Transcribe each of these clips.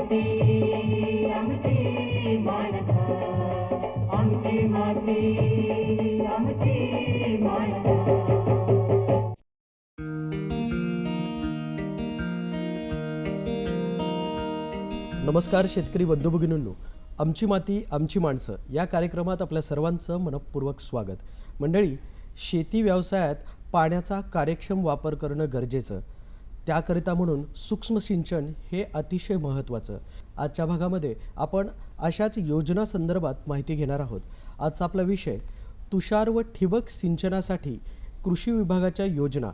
माती आमची आमची माती आमची नमस्कार शेतकरी बंधू भगिनींनो. आमची माती आमची माणसं. या कार्यक्रमात आपल्या सर्वांचं मनपूर्वक स्वागत. मंडळी शेती व्यवसायात पाण्याचा कार्यक्षम वापर करणं गरजेचं. त्याकरिता म्हणून सूक्ष्म सिंचन हे अतिशय महत्त्वाचं. आजच्या भागामध्ये आपण अशाच योजना संदर्भात माहिती घेणार आहोत. आजचा आपला विषय तुषार व ठिबक सिंचनासाठी कृषी विभागाच्या योजना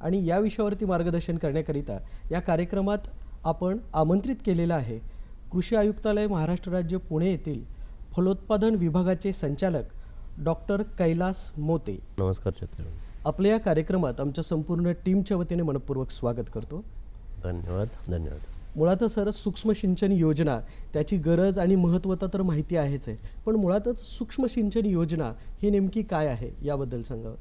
आणि या विषयावरती मार्गदर्शन करण्याकरिता या कार्यक्रमात आपण आमंत्रित केलेलं आहे कृषी आयुक्तालय महाराष्ट्र राज्य पुणे येथील फलोत्पादन विभागाचे संचालक डॉक्टर कैलास मोते. नमस्कार आपल्या या कार्यक्रमात आमच्या संपूर्ण टीमच्या वतीने मनपूर्वक स्वागत करतो. धन्यवाद धन्यवाद. मुळातच सर सूक्ष्म सिंचन योजना त्याची गरज आणि महत्त्वता तर माहिती आहेच आहे पण मुळातच सूक्ष्म सिंचन योजना ही नेमकी काय आहे याबद्दल सांगावं?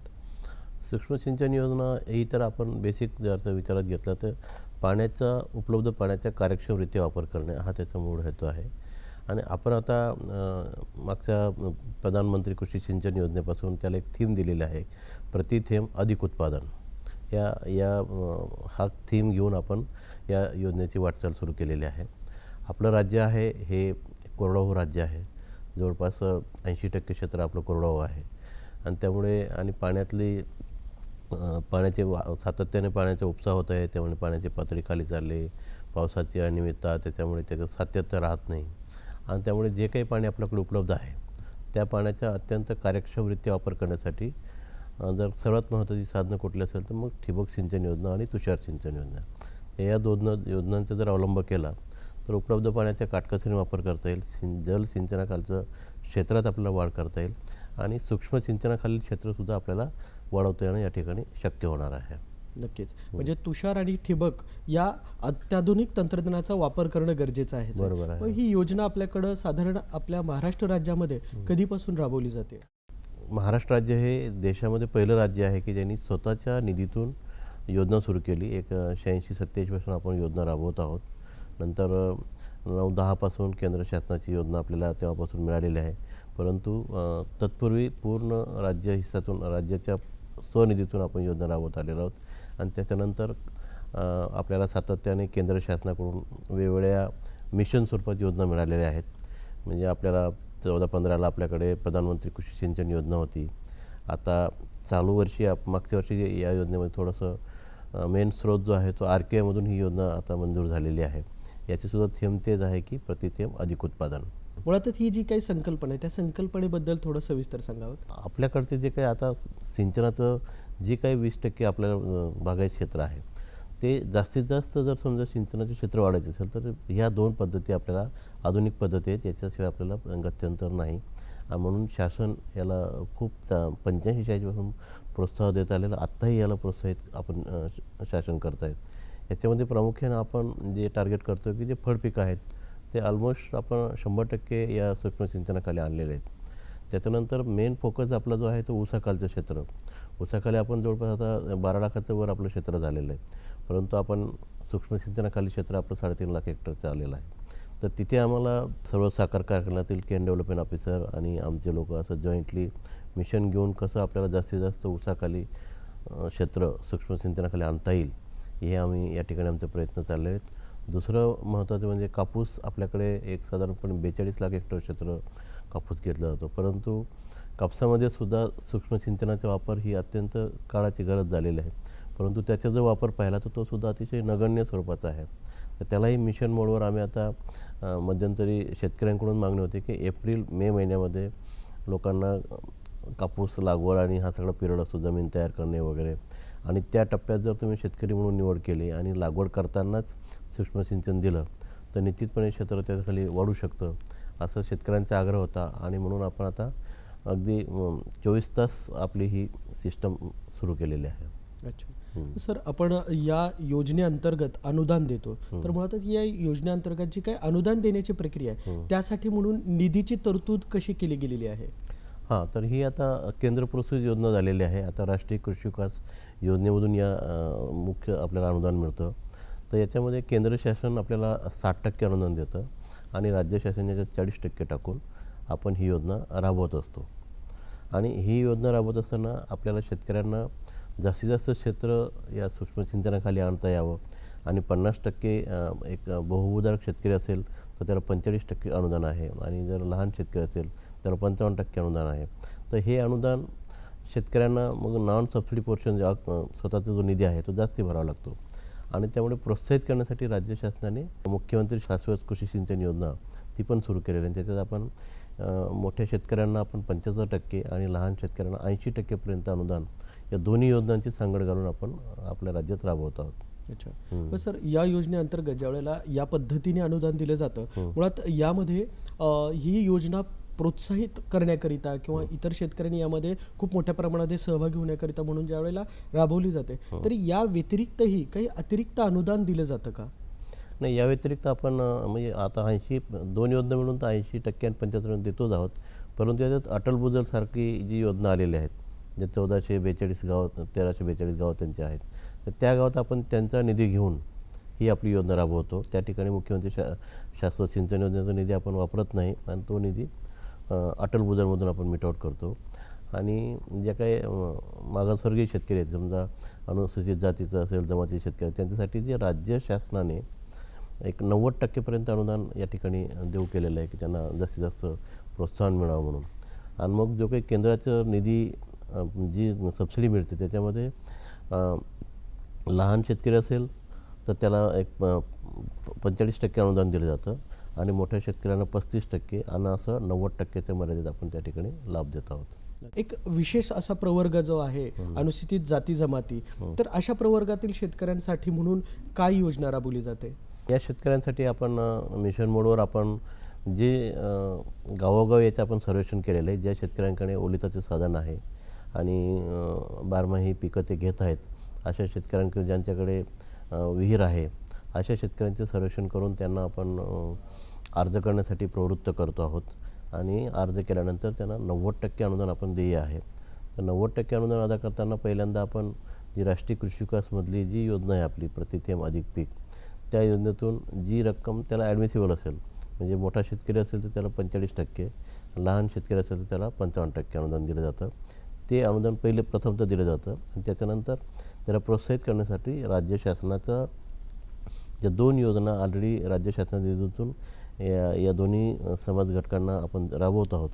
सूक्ष्म सिंचन योजना ही तर आपण बेसिक जर विचारात घेतलं तर पाण्याचा उपलब्ध पाण्याचा कार्यक्षमरित्या वापर करणे हा त्याचा मूळ हेतू आहे. आणि आपण आता मागच्या प्रधानमंत्री कृषी सिंचन योजनेपासून त्याला एक थीम दिलेली आहे. प्रति थेंब अधिक उत्पादन. या या हा थीम घेऊन आपण या योजनेची वाटचाल सुरू केलेली आहे. आपलं राज्य आहे हे कोरडाहू राज्य आहे. जवळपास ऐंशी टक्के क्षेत्र आपलं कोरडवाहू आहे. आणि त्यामुळे आणि पाण्यातली पाण्याचे वा सातत्याने पाण्याचा उपसा होत आहे त्यामुळे पाण्याची पातळी खाली चालली पावसाची अनियमितता त्याच्यामुळे त्याचं सातत्य राहत नाही. आणि त्यामुळे जे काही पाणी आपल्याकडे उपलब्ध आहे त्या पाण्याचा अत्यंत कार्यक्षमरित्या वापर करण्यासाठी जर सर्वात महत्त्वाची साधनं कुठली असेल तर मग ठिबक सिंचन योजना आणि तुषार सिंचन योजना. या दोन योजनांचा जर अवलंब केला तर उपलब्ध पाण्याचा काटकसरीने वापर करता येईल सिं जल सिंचनाखालचं क्षेत्रात आपल्याला वाढ करता येईल आणि सूक्ष्म सिंचनाखालील क्षेत्रसुद्धा आपल्याला वाढवता येणं या ठिकाणी शक्य होणार आहे. नक्कीच. म्हणजे तुषार आणि ठिबक या अत्याधुनिक तंत्रज्ञानाचा वापर करणं गरजेचं आहे. बरोबर ही योजना आपल्याकडं साधारण आपल्या महाराष्ट्र राज्यामध्ये कधीपासून राबवली जाते? महाराष्ट्र राज्य हे देशामध्ये पहिलं राज्य आहे की ज्यांनी स्वतःच्या निधीतून योजना सुरू केली. एक शहाऐंशी सत्त्याऐंशीपासून आपण योजना राबवत आहोत. नंतर नऊ दहापासून केंद्र शासनाची योजना आपल्याला तेव्हापासून मिळालेली आहे. परंतु तत्पूर्वी पूर्ण राज्य हिस्सातून राज्याच्या स्वनिधीतून आपण योजना राबवत आलेलो आहोत. आणि त्याच्यानंतर आपल्याला सातत्याने केंद्र शासनाकडून वेगवेगळ्या मिशन स्वरूपात योजना मिळालेल्या आहेत. म्हणजे आपल्याला चौदा पंधराला आपल्याकडे प्रधानमंत्री कृषी सिंचन योजना होती. आता चालू वर्षी आप मागच्या वर्षी या योजनेमध्ये थोडंसं मेन स्रोत जो आहे तो आर के आयमधून ही योजना आता मंजूर झालेली आहे. याचीसुद्धा थेंब तेच आहे की प्रतिथेंब अधिक उत्पादन. मुळातच ही जी काही संकल्पना आहे त्या संकल्पनेबद्दल थोडं सविस्तर सांगावं आपल्याकडचे जे काही आता सिंचनाचं जे काही वीस टक्के आपल्याला बागायत क्षेत्र आहे ते जास्तीत जास्त जर समजा सिंचनाचे क्षेत्र वाढायचे असेल तर ह्या दोन पद्धती आपल्याला आधुनिक पद्धती आहेत याच्याशिवाय आपल्याला गत्यंतर नाही. म्हणून शासन याला खूप चा पंच्याऐंशी शहाऐंशीपासून प्रोत्साहन देत आलेलं आत्ताही याला प्रोत्साहित आपण शासन करत आहेत याच्यामध्ये प्रामुख्यानं आपण जे टार्गेट करतो की जे फळपिकं आहेत ते ऑलमोस्ट आपण शंभर टक्के या सूक्ष्म सिंचनाखाली आणलेले आहेत. त्याच्यानंतर मेन फोकस आपला जो आहे तो उसाखालचं क्षेत्र. उसाखाली आपण जवळपास आता बारा लाखाचं वर आपलं क्षेत्र झालेलं आहे. परंतु आपण सूक्ष्म सिंचनाखाली क्षेत्र आपलं साडेतीन लाख हेक्टरचं आलेलं आहे. तर तिथे आम्हाला सर्व साखर कारखान्यातील केन डेव्हलपमेंट ऑफिसर आणि आमचे लोक असं जॉईंटली मिशन घेऊन कसं आपल्याला जास्तीत जास्त ऊसाखाली क्षेत्र सूक्ष्म सिंचनाखाली आणता येईल हे आम्ही या ठिकाणी आमचे प्रयत्न चालले आहेत. दुसरं महत्त्वाचं म्हणजे कापूस आपल्याकडे एक साधारणपणे बेचाळीस लाख हेक्टर क्षेत्र कापूस घेतला जातो. परंतु कापसामध्ये सुद्धा सूक्ष्म सिंचनाचा वापर ही अत्यंत काळाची गरज झालेली आहे. परंतु त्याचा जो वापर पाहिला तर तो सुद्धा अतिशय नगण्य स्वरूपाचा आहे. तर त्यालाही मिशन मोडवर आम्ही आता मध्यंतरी शेतकऱ्यांकडून मागणी होती की एप्रिल मे महिन्यामध्ये लोकांना कापूस लागवड आणि हा सगळा पिरियड असतो जमीन तयार करणे वगैरे. आणि त्या टप्प्यात जर तुम्ही शेतकरी म्हणून निवड केली आणि लागवड करतानाच सूक्ष्म सिंचन दिलं तर निश्चितपणे क्षेत्र त्याच्याखाली वाढू शकतं असं शेतकऱ्यांचा आग्रह होता. आणि म्हणून आपण आता अगदी चोवीस तास आपली ही सिस्टम सुरू केलेली आहे. अच्छा. सर आपण या योजनेअंतर्गत अनुदान देतो. तर मुळातच या योजनेअंतर्गत जी काही अनुदान देण्याची प्रक्रिया आहे त्यासाठी म्हणून निधीची तरतूद कशी केली गेलेली आहे? हां तर ही आता केंद्र पुरस्कृत योजना झालेली आहे. आता राष्ट्रीय कृषी विकास योजनेमधून या मुख्य आपल्याला अनुदान मिळतं. तर याच्यामध्ये केंद्र शासन आपल्याला साठ टक्के अनुदान देतं आणि राज्य शासन याच्यात चाळीस टक्के टाकून आपण ही योजना राबवत असतो. आणि ही योजना राबवत असताना आपल्याला शेतकऱ्यांना जास्तीत जास्त क्षेत्र या सूक्ष्म सिंचनाखाली आणता यावं. आणि पन्नास टक्के एक बहुभूधारक शेतकरी असेल तर त्याला पंचेचाळीस टक्के अनुदान आहे. आणि जर लहान शेतकरी असेल त्याला पंचावन्न टक्के अनुदान आहे. तर हे अनुदान शेतकऱ्यांना मग नॉन सबसिडी पोर्शन स्वतःचा जो निधी आहे तो जास्ती भरावा लागतो. आणि त्यामुळे प्रोत्साहित करण्यासाठी राज्य शासनाने मुख्यमंत्री शाश्वत कृषी सिंचन योजना ती पण सुरू केलेली आहे. त्याच्यात आपण मोठ्या शेतकऱ्यांना आपण पंच्याहत्तर टक्के आणि लहान शेतकऱ्यांना ऐंशी टक्केपर्यंत अनुदान या दोन्ही योजनांची सांगड घालून आपण आपल्या राज्यात राबवत आहोत. अच्छा. सर या योजनेअंतर्गत ज्या वेळेला या पद्धतीने अनुदान दिलं जातं मुळात यामध्ये ही योजना प्रोत्साहित करण्याकरिता किंवा इतर शेतकऱ्यांनी यामध्ये खूप मोठ्या प्रमाणात सहभागी होण्याकरिता म्हणून ज्या वेळेला राबवली जाते तर या व्यतिरिक्तही काही अतिरिक्त अनुदान दिलं जातं का? नाही या व्यतिरिक्त आपण म्हणजे आता ऐंशी दोन योजना मिळून तर ऐंशी टक्के आणि पंच्याहत्तर देतोच आहोत. परंतु याच्यात अटल भूजलसारखी जी योजना आलेल्या आहेत जे चौदाशे बेचाळीस गाव तेराशे बेचाळीस गाव त्यांचे आहेत. तर त्या गावात आपण त्यांचा निधी घेऊन ही आपली योजना राबवतो. त्या ठिकाणी मुख्यमंत्री शा शाश्वत सिंचन योजनेचा निधी आपण वापरत नाही आणि तो निधी अटल भूजलमधून आपण मिटआउट करतो. आणि ज्या काही मागासवर्गीय शेतकरी आहेत समजा अनुसूचित जातीचं असेल जमाती शेतकरी त्यांच्यासाठी जे राज्य शासनाने एक नव्वद टक्केपर्यंत अनुदान या ठिकाणी देऊ केलेलं आहे की त्यांना जास्तीत जास्त प्रोत्साहन मिळावं म्हणून. आणि मग जो काही केंद्राचं निधी जी सबसिडी मिळते त्याच्यामध्ये लहान शेतकरी असेल तर त्याला एक पंचेचाळीस टक्के अनुदान दिलं जातं आणि मोठ्या शेतकऱ्यांना पस्तीस टक्के आणि असं नव्वद टक्क्याच्या मर्यादेत आपण त्या ठिकाणी लाभ देत आहोत. एक विशेष असा प्रवर्ग जो आहे अनुसूचित जाती जमाती तर अशा प्रवर्गातील शेतकऱ्यांसाठी म्हणून काय योजना राबवली जाते? या शेतकऱ्यांसाठी आपण मिशन मोडवर आपण जे गावोगाव याचं आपण सर्वेक्षण केलेलं आहे ज्या शेतकऱ्यांकडे ओलिताचे साधन आहे आणि बारमाही पिकं ते घेत आहेत. अशा शेतकऱ्यांकडे ज्यांच्याकडे विहीर आहे अशा शेतकऱ्यांचे सर्वेक्षण करून त्यांना आपण अर्ज करण्यासाठी प्रवृत्त करतो आहोत. आणि अर्ज केल्यानंतर त्यांना नव्वद टक्के अनुदान आपण देय आहे. तर नव्वद टक्के अनुदान अदा करताना पहिल्यांदा आपण जी राष्ट्रीय कृषी विकासमधली जी योजना आहे आपली प्रतिथेम अधिक पीक त्या योजनेतून जी रक्कम त्याला ॲडमिसिबल असेल म्हणजे मोठा शेतकरी असेल तर त्याला पंचेचाळीस टक्के लहान शेतकरी असेल तर त्याला पंचावन्न टक्के अनुदान दिलं जातं. ते अनुदान पहिले प्रथमतः दिलं जातं. आणि त्याच्यानंतर त्याला प्रोत्साहित करण्यासाठी राज्य शासनाचं ज्या दोन योजना ऑलरेडी राज्य शासनाच्या निधीतून या या दोन्ही समाज घटकांना आपण राबवत आहोत.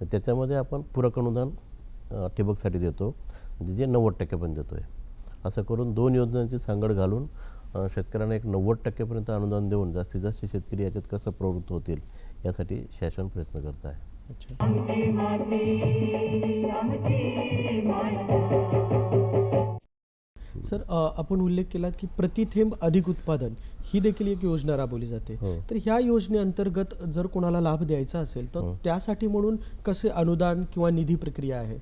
तर त्याच्यामध्ये आपण पूरक अनुदान ठिबकसाठी देतो. जे जे नव्वद टक्केपर्यंत देतो आहे असं करून दोन योजनांची सांगड घालून शेतकऱ्यांना एक नव्वद टक्क्यापर्यंत अनुदान देऊन जास्तीत जास्त शेतकरी याच्यात कसं प्रवृत्त होतील यासाठी शासन प्रयत्न करत आहे. सर आपण उल्लेख केलात की प्रतिथेंब अधिक उत्पादन ही देखील एक योजना राबवली जाते. हो. तर ह्या योजनेअंतर्गत जर कोणाला लाभ द्यायचा असेल तर त्यासाठी म्हणून कसे अनुदान किंवा निधी प्रक्रिया आहे?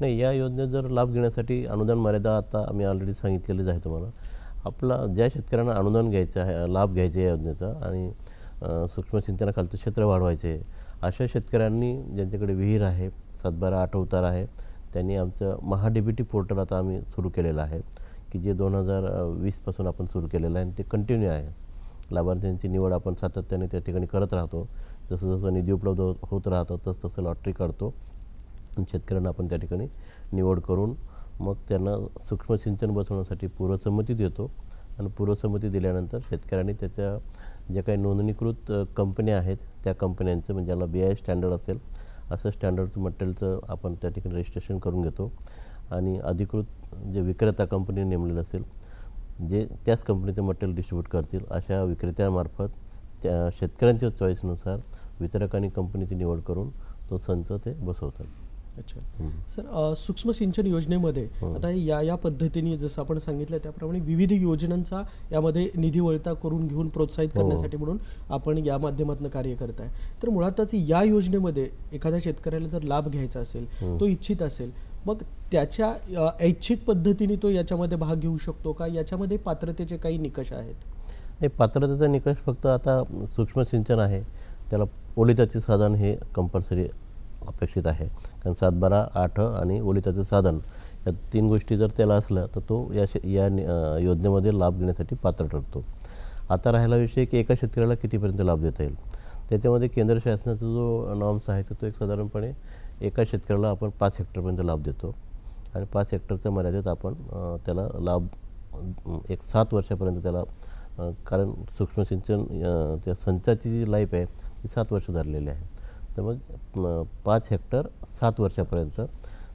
नाही या योजनेत जर लाभ घेण्यासाठी अनुदान मर्यादा आता आम्ही ऑलरेडी सांगितलेलीच आहे तुम्हाला. आपला ज्या शेतकऱ्यांना अनुदान घ्यायचं आहे लाभ घ्यायचा आहे या योजनेचा आणि सूक्ष्म सिंचनाखालचं क्षेत्र वाढवायचे आहे अशा शेतकऱ्यांनी ज्यांच्याकडे विहीर आहे सातबारा आठ उतार आहे त्यांनी आमचं महाडीबीटी पोर्टल आता आम्ही सुरू केलेलं आहे की जे दोन हजार वीसपासून आपण सुरू केलेलं आहे आणि ते कंटिन्यू आहे. लाभार्थ्यांची निवड आपण सातत्याने त्या ठिकाणी करत राहतो. जसं जसं निधी उपलब्ध होत- होत राहतं तसं तसं लॉटरी काढतो. आणि शेतकऱ्यांना आपण त्या ठिकाणी निवड करून मग त्यांना सूक्ष्म सिंचन बसवण्यासाठी पूर्वसंमती देतो. आणि पूर्वसंमती दिल्यानंतर शेतकऱ्यांनी त्याच्या ज्या काही नोंदणीकृत कंपन्या आहेत त्या कंपन्यांचं म्हणजे ज्याला बी आय स्टँडर्ड असेल असं स्टँडर्डचं मटेरियलचं आपण त्या ठिकाणी रजिस्ट्रेशन करून घेतो. आणि अधिकृत जे विक्रेता कंपनी नेमलेलं असेल जे त्याच कंपनीचं मटेरियल डिस्ट्रीब्यूट करतील अशा विक्रेत्यामार्फत त्या शेतकऱ्यांच्या चॉईसनुसार वितरक आणि कंपनीची निवड करून तो संच ते बसवतात. अच्छा. सर सूक्ष्म सिंचन योजनेमध्ये. आता या या पद्धतीने जसं आपण सांगितलं त्याप्रमाणे विविध योजनांचा यामध्ये निधी वळता करून घेऊन प्रोत्साहित हो. करण्यासाठी म्हणून आपण या माध्यमातून कार्य करत आहे तर मुळातच या योजनेमध्ये एखाद्या शेतकऱ्याला जर लाभ घ्यायचा असेल तो इच्छित असेल मग त्याच्या ऐच्छिक पद्धतीने तो याच्यामध्ये भाग घेऊ शकतो का? याच्यामध्ये पात्रतेचे काही निकष आहेत? नाही पात्रतेचा निकष फक्त आता सूक्ष्म सिंचन आहे. त्याला ओलिताचे साधन हे कंपल्सरी अपेक्षित आहे. कारण सातबारा आठ आणि ओलिताचं साधन या तीन गोष्टी जर त्याला असल्या तर तो या शे या योजनेमध्ये लाभ घेण्यासाठी पात्र ठरतो. आता राहिला विषय की एका शेतकऱ्याला कितीपर्यंत लाभ देता येईल? त्याच्यामध्ये केंद्र शासनाचा जो नॉर्म्स आहे तर तो एक साधारणपणे एका शेतकऱ्याला आपण पाच हेक्टरपर्यंत लाभ देतो. आणि पाच हेक्टरच्या मर्यादेत आपण त्याला लाभ एक सात वर्षापर्यंत त्याला कारण सूक्ष्म सिंचन त्या संचाची जी लाईफ आहे ती सात वर्ष धरलेली आहे. तर मग पाच हेक्टर सात वर्षापर्यंत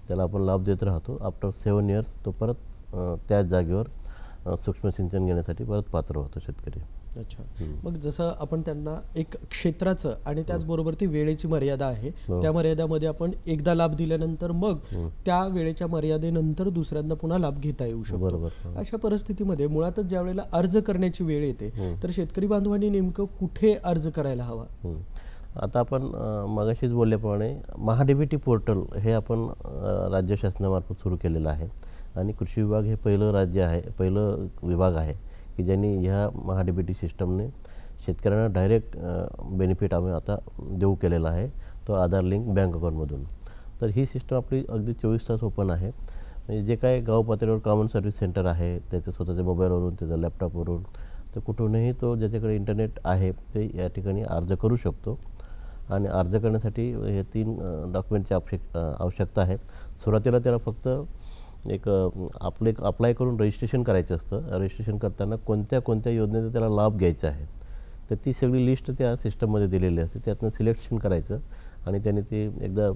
त्याला आपण लाभ देत राहतो. आफ्टर सेवन इयर्स तो परत त्याच जागेवर सूक्ष्म सिंचन घेण्यासाठी परत पात्र होतो शेतकरी. अच्छा. मग जसं आपण त्यांना एक क्षेत्राचं आणि त्याचबरोबर ती वेळेची मर्यादा आहे हो. त्या मर्यादामध्ये आपण एकदा लाभ दिल्यानंतर मग त्या वेळेच्या मर्यादेनंतर दुसऱ्यांदा पुन्हा लाभ घेता येऊ शकतो. बरोबर हो. अशा परिस्थितीमध्ये मुळातच ज्या वेळेला अर्ज करण्याची वेळ येते तर शेतकरी बांधवांनी नेमकं कुठे अर्ज करायला हवा. आता आपण मगाशीच बोलल्याप्रमाणे महाडीबीटी पोर्टल हे आपण राज्य शासनामार्फत सुरू केलेलं आहे. आणि कृषी विभाग हे पहिलं राज्य आहे पहिलं विभाग आहे की ज्यांनी ह्या महाडीबीटी सिस्टमने शेतकऱ्यांना डायरेक्ट बेनिफिट आम्ही आता देऊ केलेला आहे तो आधार लिंक बँक अकाउंटमधून. तर ही सिस्टम आपली अगदी चोवीस तास ओपन आहे. म्हणजे जे काय गाव पातळीवर कॉमन सर्व्हिस सेंटर आहे त्याच्या स्वतःच्या मोबाईलवरून त्याच्या लॅपटॉपवरून तर कुठूनही तो ज्याच्याकडे इंटरनेट आहे ते या ठिकाणी अर्ज करू शकतो. आणि अर्ज करण्यासाठी हे तीन डॉक्युमेंटची आवश्यक आवश्यकता आहे. सुरुवातीला त्याला फक्त एक आपले एक अप्लाय करून रजिस्ट्रेशन करायचं असतं. रजिस्ट्रेशन करताना कोणत्या कोणत्या योजनेचा त्याला लाभ घ्यायचा आहे तर ती सगळी लिस्ट त्या सिस्टममध्ये दिलेली असते. त्यातनं सिलेक्शन करायचं आणि त्याने ती एकदा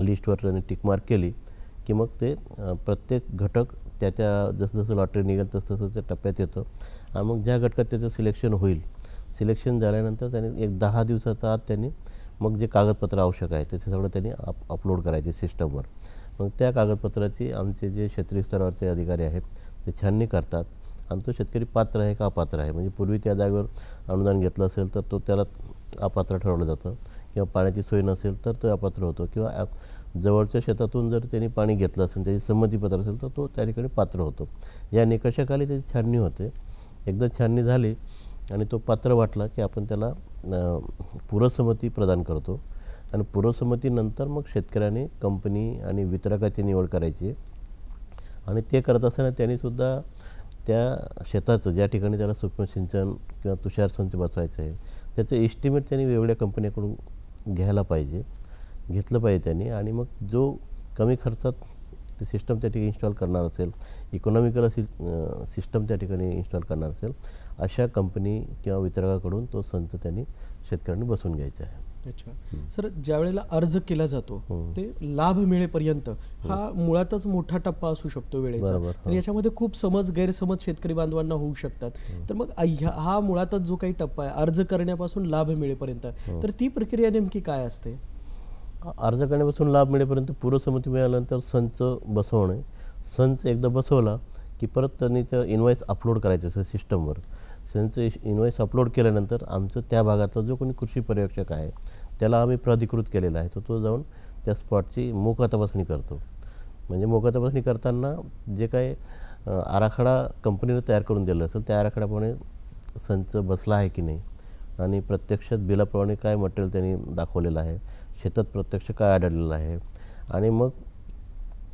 लिस्टवर त्याने टिकमार्क केली की मग ते प्रत्येक घटक त्या त्या जसं जसं लॉटरी निघेल तसं तसं त्या टप्प्यात येतं. आणि मग ज्या घटकात त्याचं सिलेक्शन होईल सिलेक्शन झाल्यानंतर त्याने एक दहा दिवसाचा आत त्यांनी मग जे कागदपत्र आवश्यक आहे ते सगळं त्यांनी अप अपलोड करायचे सिस्टमवर मग त्या कागदपत्राची आमचे जे क्षेत्रीय स्तरावरचे अधिकारी आहेत ते छाननी करतात. आणि तो शेतकरी पात्र आहे का अपात्र आहे? म्हणजे पूर्वी त्या जागेवर अनुदान घेतलं असेल तर तो त्याला अपात्र ठरवलं जातं. किंवा पाण्याची सोय नसेल तर तो अपात्र होतो. किंवा जवळच्या शेतातून जर त्यांनी पाणी घेतलं असेल त्याची संमतीपत्र असेल तर तो त्या ठिकाणी पात्र होतो. या निकषाखाली त्याची छाननी होते. एकदा छाननी झाली आणि तो पात्र वाटला की आपण त्याला अ, पुरसंमती प्रदान करतो. आणि पुरसंमतीनंतर मग शेतकऱ्याने कंपनी आणि वितरकाची निवड करायची. आणि ते करत असताना त्यांनीसुद्धा त्या शेताचं ज्या ठिकाणी त्याला सूक्ष्म सिंचन किंवा तुषार संच बसवायचं आहे त्याचं एस्टिमेट त्यांनी वेगवेगळ्या कंपन्याकडून घ्यायला पाहिजे. घेतलं पाहिजे त्यांनी. आणि मग जो कमी खर्चात ते सिस्टम त्या ठिकाणी इन्स्टॉल करणार असेल इकॉनॉमिकल अशी सिस्टम त्या ठिकाणी इन्स्टॉल करणार असेल अशा कंपनी किंवा वितरकाकडून तो संच त्यांनी शेतकऱ्यांनी बसवून घ्यायचा आहे. अच्छा. सर ज्या वेळेला अर्ज केला जातो हं. ते लाभ मिळेपर्यंत हा मुळातच मोठा टप्पा असू शकतो वेळेचा. बरोबर, तर याच्यामध्ये खूप समज गैरसमज शेतकरी बांधवांना होऊ शकतात. तर मग हा मुळातच जो काही टप्पा आहे अर्ज करण्यापासून लाभ मिळेपर्यंत तर ती प्रक्रिया नेमकी काय असते? अर्ज करण्यापासून लाभ मिळेपर्यंत पूर्वसंमती मिळाल्यानंतर संच बसवणे. संच एकदा बसवला की परत त्यांनी त्या इन्व्हॉइस अपलोड करायचं असं सिस्टमवर संच इन्व्हॉइस अपलोड केल्यानंतर आमचं त्या भागातला जो कोणी कृषी पर्यवेक्षक आहे त्याला आम्ही प्राधिकृत केलेला आहे. तर तो जाऊन त्या स्पॉटची मोका तपासणी करतो. म्हणजे मोका तपासणी करताना जे काय आराखडा कंपनीनं तयार करून दिला असेल त्या आराखड्याप्रमाणे संच बसला आहे की नाही? आणि प्रत्यक्षात बिलाप्रमाणे काय मटेरियल त्यांनी दाखवलेलं आहे? शेतात प्रत्यक्ष काय आढळलेलं आहे? आणि मग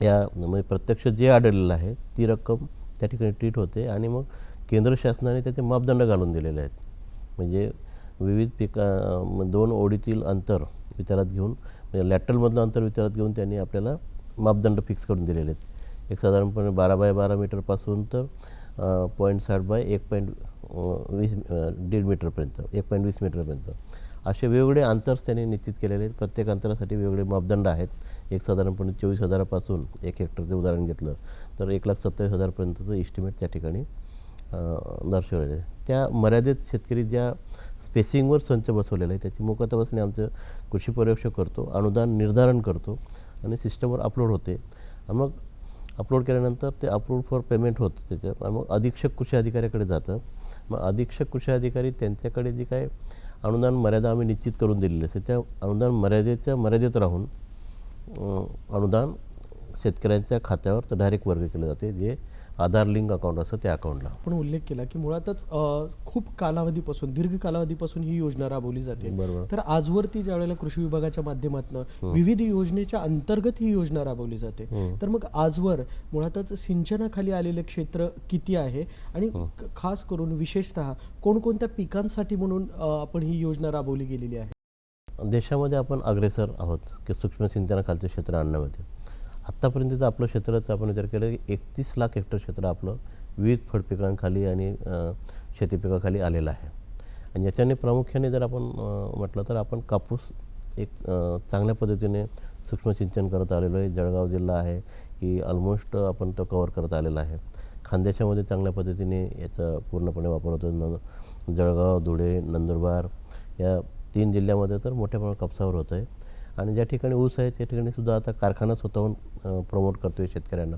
या म्हणजे प्रत्यक्ष जे आढळलेलं आहे ती रक्कम त्या ठिकाणी ट्रीट होते आणि मग केंद्र शासनाने त्याचे मापदंड घालून दिलेले आहेत. म्हणजे विविध पिका दोन ओढीतील अंतर विचारात घेऊन म्हणजे लॅटरलमधलं अंतर विचारात घेऊन त्यांनी आपल्याला मापदंड फिक्स करून दिलेले आहेत. एक साधारणपणे बारा बाय बारा मीटरपासून तर पॉईंट साठ बाय एक पॉईंट वीस दीड मीटरपर्यंत एक पॉईंट वीस मीटरपर्यंत. असे वेगवेगळे अंतर्स त्यांनी निश्चित केलेले आहेत. प्रत्येक अंतरासाठी वेगवेगळे मापदंड आहेत. एक साधारणपणे चोवीस हजारापासून एक हेक्टरचं उदाहरण घेतलं तर एक लाख सत्तावीस हजारपर्यंतचं इस्टिमेट त्या ठिकाणी दर्शवलेलं आहे. त्या मर्यादित शेतकरी ज्या स्पेसिंगवर संच बसवलेला आहे त्याची मुखता आमचं कृषी पर्यवेक्षक करतो अनुदान निर्धारण करतो आणि सिस्टमवर अपलोड होते. मग अपलोड केल्यानंतर ते अप्रूव्ह फॉर पेमेंट होतं त्याचं. मग अधीक्षक कृषी अधिकाऱ्याकडे जातं. मग अधीक्षक कृषी अधिकारी त्यांच्याकडे जी काय अनुदान मर्यादा आम्ही निश्चित करून दिलेली असते त्या अनुदान मर्यादेच्या मर्यादेत राहून अनुदान शेतकऱ्यांच्या खात्यावर तर डायरेक्ट वर्ग केलं जाते जे आधार लिंक अकाउंट असतं त्या अकाउंटला. आपण उल्लेख केला की मुळातच खूप कालावधीपासून दीर्घ कालावधीपासून ही योजना राबवली जाते. बरोबर. तर आजवर ती ज्यावेळेला कृषी विभागाच्या माध्यमातून विविध योजनेच्या अंतर्गत ही योजना राबवली जाते तर मग आजवर मुळातच सिंचनाखाली आलेले क्षेत्र किती आहे? आणि खास करून विशेषतः कोणकोणत्या पिकांसाठी म्हणून आपण ही योजना राबवली गेलेली आहे? देशामध्ये आपण अग्रेसर आहोत की सूक्ष्म सिंचनाखालचं क्षेत्र आणण्यामध्ये. आत्तापर्यंतचं आपलं क्षेत्राचा आपण विचार केला की एकतीस लाख हेक्टर क्षेत्र आपलं विविध फळपिकांखाली आणि शेतीपिकाखाली आलेलं आहे. आणि याच्याने प्रामुख्याने जर आपण म्हटलं तर आपण कापूस एक चांगल्या पद्धतीने सूक्ष्म सिंचन करत आलेलो आहे. जळगाव जिल्हा आहे की ऑलमोस्ट आपण तो कवर करत आलेला आहे. खानदेशामध्ये चांगल्या पद्धतीने याचा पूर्णपणे वापर होतो. न जळगाव धुळे नंदुरबार या तीन जिल्ह्यामध्ये तर मोठ्या प्रमाणात कापसावर होतं आहे आणि ज्या ठिकाणी ऊस आहे त्या ठिकाणी सुद्धा आता कारखाना स्वतःहून प्रमोट करतो आहे शेतकऱ्यांना.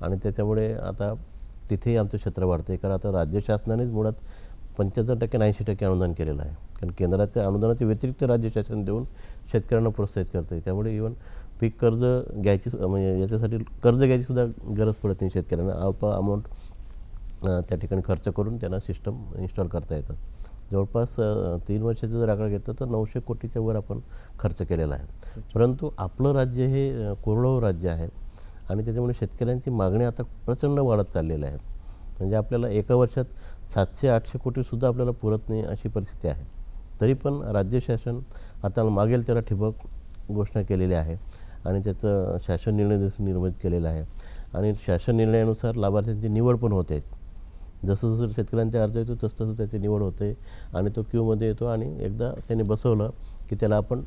आणि त्याच्यामुळे आता तिथेही आमचं क्षेत्र वाढतं आहे कारण आता राज्य शासनानेच मुळात पंच्याहत्तर टक्के ऐंशी टक्के अनुदान केलेलं आहे. कारण केंद्राच्या अनुदानाच्या व्यतिरिक्त राज्य शासन देऊन शेतकऱ्यांना प्रोत्साहित करतं आहे त्यामुळे इवन पीक कर्ज घ्यायची म्हणजे याच्यासाठी कर्ज घ्यायची सुद्धा गरज पडत नाही शेतकऱ्यांना. अल्प अमाऊंट त्या ठिकाणी खर्च करून त्यांना सिस्टम इन्स्टॉल करता येतं. जवळपास तीन वर्षाचा जर आकडा घेतला तर नऊशे कोटीच्या वर आपण खर्च केलेला आहे. परंतु आपलं राज्य हे कोरडवं कोरडवाहू राज्य आहे आणि त्याच्यामुळे शेतकऱ्यांची मागणी आता प्रचंड वाढत चाललेली आहे. म्हणजे आपल्याला एका वर्षात सातशे आठशे कोटीसुद्धा आपल्याला पुरत नाही अशी परिस्थिती आहे. तरी पण राज्य शासन आता मागेल त्याला ठिबक घोषणा केलेली आहे आणि त्याचं शासन निर्णय देखील निर्मित केलेलं आहे. आणि शासन निर्णयानुसार लाभार्थ्यांची निवड पण होते. जसं जसं शेतकऱ्यांचे अर्ज येतो तसं तसं त्याची निवड होते. आणि तो क्यूमध्ये येतो आणि एकदा त्याने बसवलं की त्याला आपण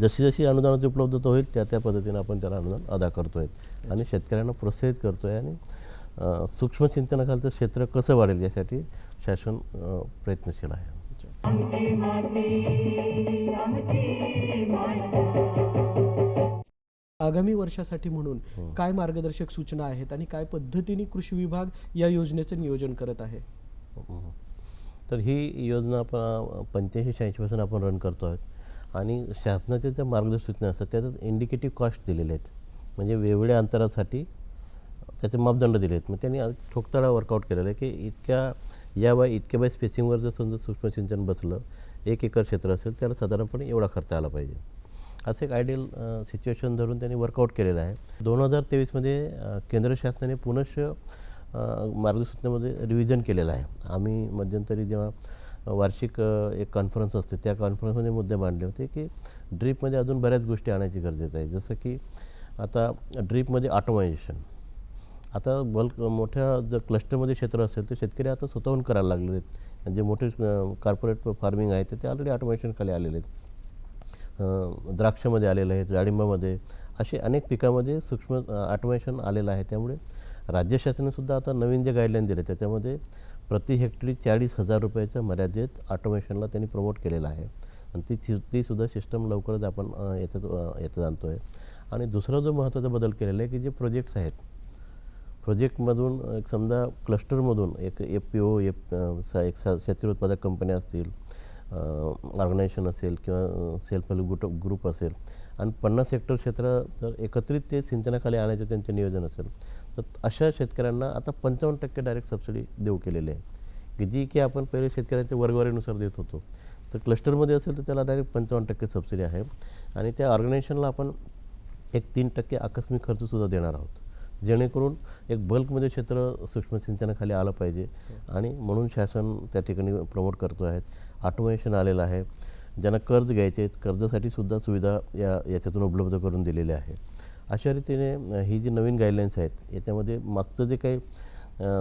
जशी जशी अनुदानाची उपलब्धता होईल त्या त्या पद्धतीने आपण त्याला अनुदान अदा करतो आहे आणि शेतकऱ्यांना प्रोत्साहित करतो आहे आणि सूक्ष्म सिंचनाखालचं क्षेत्र कसं वाढेल यासाठी शासन प्रयत्नशील आहे. आगामी वर्षासाठी म्हणून काय मार्गदर्शक सूचना आहेत आणि काय पद्धतीने कृषी विभाग या योजनेचं नियोजन करत आहे? हम्म. तर ही योजना आपण पंच्याऐंशी शहाऐंशीपासून आपण रन करतो आहोत आणि शासनाच्या ज्या मार्गदर्शक सूचना असतात त्याच्यात इंडिकेटिव्ह कॉस्ट दिलेले आहेत. म्हणजे वेगवेगळ्या अंतरासाठी त्याचे मापदंड दिले आहेत मग त्यांनी ठोकताळा वर्कआउट केलेलं आहे की इतक्या या बाय इतक्या बाय स्पेसिंगवर जर समजा सूक्ष्म सिंचन बसलं एक एकर क्षेत्र असेल त्याला साधारणपणे एवढा खर्च आला पाहिजे. असं एक आयडियल सिच्युएशन धरून त्यांनी वर्कआउट केलेलं आहे. दोन हजार तेवीसमध्ये केंद्र शासनाने पुनश्च मार्गसूचनेमध्ये मार्गदर्शनामध्ये रिव्हिजन केलेलं आहे. आम्ही मध्यंतरी जेव्हा वार्षिक एक कॉन्फरन्स असते त्या कॉन्फरन्समध्ये मुद्दे मांडले होते की ड्रीपमध्ये अजून बऱ्याच गोष्टी आणायची गरजेचं आहे. जसं की आता ड्रीपमध्ये ऑटोमायझेशन आता बल्क मोठ्या जर क्लस्टरमध्ये क्षेत्र असेल तर शेतकरी आता स्वतःहून करायला लागलेले आहेत. जे मोठे कॉर्पोरेट फार्मिंग आहे ते ऑलरेडी ऑटोमेशन आलेले आहेत. द्राक्षामध्ये आलेलं आहे डाळिंबामध्ये असे अनेक पिकामध्ये सूक्ष्म ऑटोमेशन आलेलं आहे. त्यामुळे राज्य आता नवीन जे गाईडलाईन दिले त्याच्यामध्ये प्रति हेक्टरी चाळीस हजार रुपयाच्या मर्यादेत ऑटोमेशनला त्यांनी प्रमोट केलेलं आहे. आणि ती तीसुद्धा सिस्टम लवकरच आपण याच्यात याचं जाणतो आहे आणि दुसरा जो महत्त्वाचा बदल केलेला आहे की जे प्रोजेक्ट्स आहेत प्रोजेक्टमधून एक समजा क्लस्टरमधून एक एफ पी ओ एफ एक सा- शेतकरी उत्पादक कंपन्या असतील ऑर्गनायझेशन असेल किंवा सेल्फ हेल्प ग्रुप ग्रुप असेल. आणि पन्नास हेक्टर क्षेत्र जर एकत्रित ते सिंचनाखाली आणायचं त्यांचे नियोजन असेल. तर अशा शेतकऱ्यांना आता पंचावन्न टक्के डायरेक्ट सबसिडी देऊ केलेली आहे. की जी की आपण पहिले शेतकऱ्यांच्या वर्गवारीनुसार देत होतो. तर क्लस्टरमध्ये असेल तर त्याला डायरेक्ट पंचावन्न टक्के सबसिडी आहे. आणि त्या ऑर्गनायझेशनला आपण एक तीन टक्के आकस्मिक खर्चसुद्धा देणार आहोत. जेणेकरून एक बल्कमध्ये क्षेत्र सूक्ष्म सिंचनाखाली आलं पाहिजे. आणि म्हणून शासन त्या ठिकाणी प्रमोट करतो आहेत. ऑटोमेशन आलेलं आहे. ज्यांना कर्ज घ्यायचे आहेत कर्जासाठी सुद्धा सुविधा या याच्यातून उपलब्ध करून दिलेल्या आहे. अशा रीतीने ही जी नवीन गाईडलाईन्स आहेत याच्यामध्ये मागचं जे काही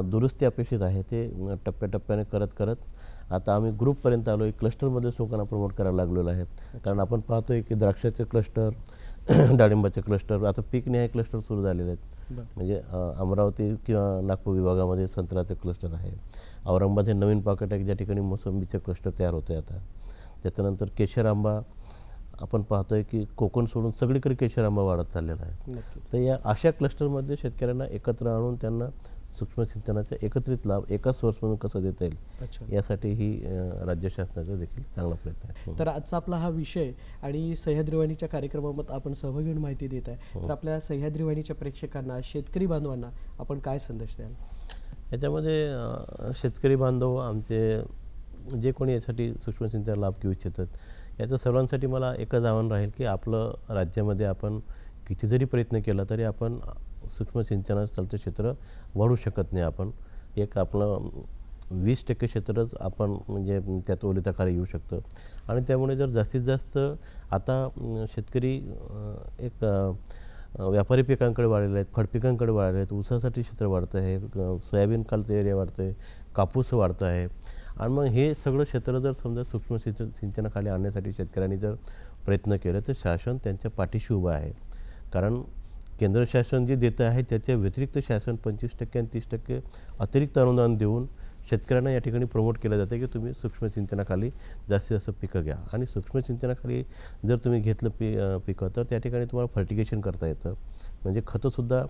दुरुस्ती अपेक्षित आहे ते टप्प्याटप्प्याने करत करत आता आम्ही ग्रुपपर्यंत आलो आहे क्लस्टरमध्ये लोकांना प्रमोट करायला लागलेलो आहे. कारण आपण पाहतोय की द्राक्षाचे क्लस्टर डाळिंबाचे क्लस्टर आता पीक निहाय क्लस्टर सुरू झालेले आहेत. म्हणजे अमरावती किंवा नागपूर विभागामध्ये संत्र्याचे क्लस्टर आहे. औरंगाबाद हे नवीन पॉकेट आहे ज्या ठिकाणी मोसंबीचे क्लस्टर तयार होते आता. त्याच्यानंतर केशर आंबा आपण पाहतोय की कोकण सोडून सगळीकडे केशर आंबा वाढत चाललेला आहे. तर या अशा क्लस्टरमध्ये शेतकऱ्यांना एकत्र आणून त्यांना सूक्ष्म सिंचनाचा एकत्रित लाभ एका सोर्समधून कसा देता येईल? अच्छा. यासाठी ही राज्य शासनाचा देखील चांगला प्रयत्न आहे. तर आजचा आपला हा विषय आणि सह्याद्री वाणीच्या कार्यक्रमात आपण सहभागी होऊन माहिती देत आहे. हो. तर आपल्या सह्याद्री प्रेक्षकांना शेतकरी बांधवांना आपण काय संदेश द्याल? याच्यामध्ये शेतकरी बांधव आमचे जे कोणी यासाठी सूक्ष्म सिंचन लाभ घेऊ इच्छितात याचं सर्वांसाठी मला एकच आव्हान राहील की आपलं राज्यामध्ये आपण किती जरी प्रयत्न केला तरी आपण सूक्ष्म सिंचनाचं क्षेत्र वाढू शकत नाही आपण. एक आपलं वीस टक्के क्षेत्रच आपण म्हणजे त्यात ओलिताखाली येऊ शकतं. आणि त्यामुळे जर जास्तीत जास्त आता शेतकरी एक व्यापारी पिकांकडे वाढलेले आहेत फळपिकांकडे वाढले आहेत ऊसासाठी क्षेत्र वाढतं आहे सोयाबीन कालचं एरिया वाढतं आहे कापूस वाढतं आहे. आणि मग हे सगळं क्षेत्र जर समजा सूक्ष्म सिंचन सिंचनाखाली आणण्यासाठी शेतकऱ्यांनी जर प्रयत्न केले तर शासन त्यांच्या पाठीशी उभं आहे. कारण केंद्र शासन जे देतं आहे त्याच्या व्यतिरिक्त शासन पंचवीस टक्के आणि तीस टक्के अतिरिक्त अनुदान देऊन शेतकऱ्यांना या ठिकाणी प्रमोट केलं जातं की तुम्ही सूक्ष्म सिंचनाखाली जास्तीत जास्त पिकं घ्या. आणि सूक्ष्म सिंचनाखाली जर तुम्ही घेतलं पी पिकं तर त्या ठिकाणी तुम्हाला फर्टिगेशन करता येतं. म्हणजे खतंसुद्धा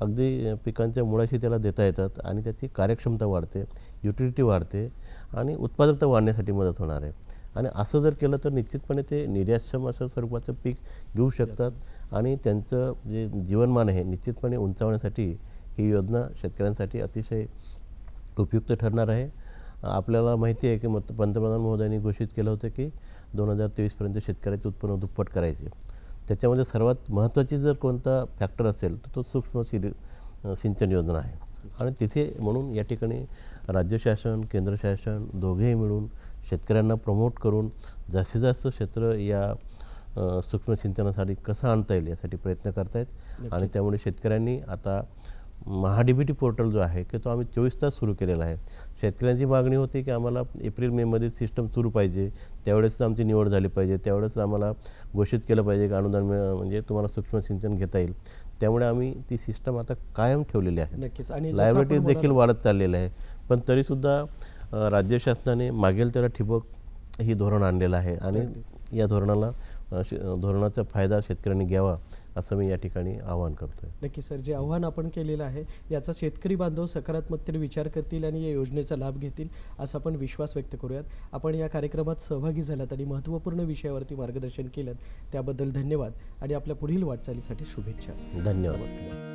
अगदी पिकांच्या मुळाशी त्याला देता येतात आणि त्याची कार्यक्षमता वाढते युटिलिटी वाढते आणि उत्पादकता वाढण्यासाठी मदत होणार आहे. आणि असं जर केलं तर निश्चितपणे ते निर्यातक्षम असं स्वरूपाचं पीक घेऊ शकतात. आणि त्यांचं जे जीवनमान आहे निश्चितपणे उंचावण्यासाठी ही योजना शेतकऱ्यांसाठी अतिशय उपयुक्त ठरणार आहे. आपल्याला माहिती आहे की मत पंतप्रधान महोदयांनी घोषित केलं होतं की दोन हजार तेवीसपर्यंत शेतकऱ्याचे उत्पन्न दुप्पट करायचे. त्याच्यामध्ये सर्वात महत्त्वाची जर कोणता फॅक्टर असेल तर तो सूक्ष्म सिरि सिंचन योजना आहे. आणि तिथे म्हणून या ठिकाणी राज्य शासन केंद्र शासन दोघेही मिळून शेतकऱ्यांना प्रमोट करून जास्तीत जास्त क्षेत्र या सूक्ष्म सिंचनासाठी कसं आणता येईल यासाठी प्रयत्न करतायत. आणि त्यामुळे शेतकऱ्यांनी आता महाडीबीटी पोर्टल जो आहे की तो आम्ही चोवीस तास सुरू केलेला आहे. शेतकऱ्यांची मागणी होती की आम्हाला एप्रिल मेमध्ये सिस्टम सुरू पाहिजे त्यावेळेस आमची निवड झाली पाहिजे त्यावेळेस आम्हाला घोषित केलं पाहिजे की अनुदान म्हणजे तुम्हाला सूक्ष्म सिंचन घेता येईल. त्यामुळे आम्ही ती सिस्टम आता कायम ठेवलेली आहे. नक्कीच. आणि लायबिलिटीज देखील वाढत चाललेलं आहे. पण तरीसुद्धा राज्य शासनाने मागेल त्याला ठिबक ही धोरण आणलेलं आहे. आणि या धोरणाला धोरणाचा फायदा शेतकऱ्यांनी घ्यावा असं मी या ठिकाणी आवाहन करतो आहे नक्की सर जे आव्हान आपण केलेलं आहे याचा शेतकरी बांधव सकारात्मकतेने विचार करतील आणि या योजनेचा लाभ घेतील असा आपण विश्वास व्यक्त करूयात. आपण या कार्यक्रमात सहभागी झालात आणि महत्त्वपूर्ण विषयावरती मार्गदर्शन केलं त्याबद्दल धन्यवाद आणि आपल्या पुढील वाटचालीसाठी शुभेच्छा. धन्यवाद.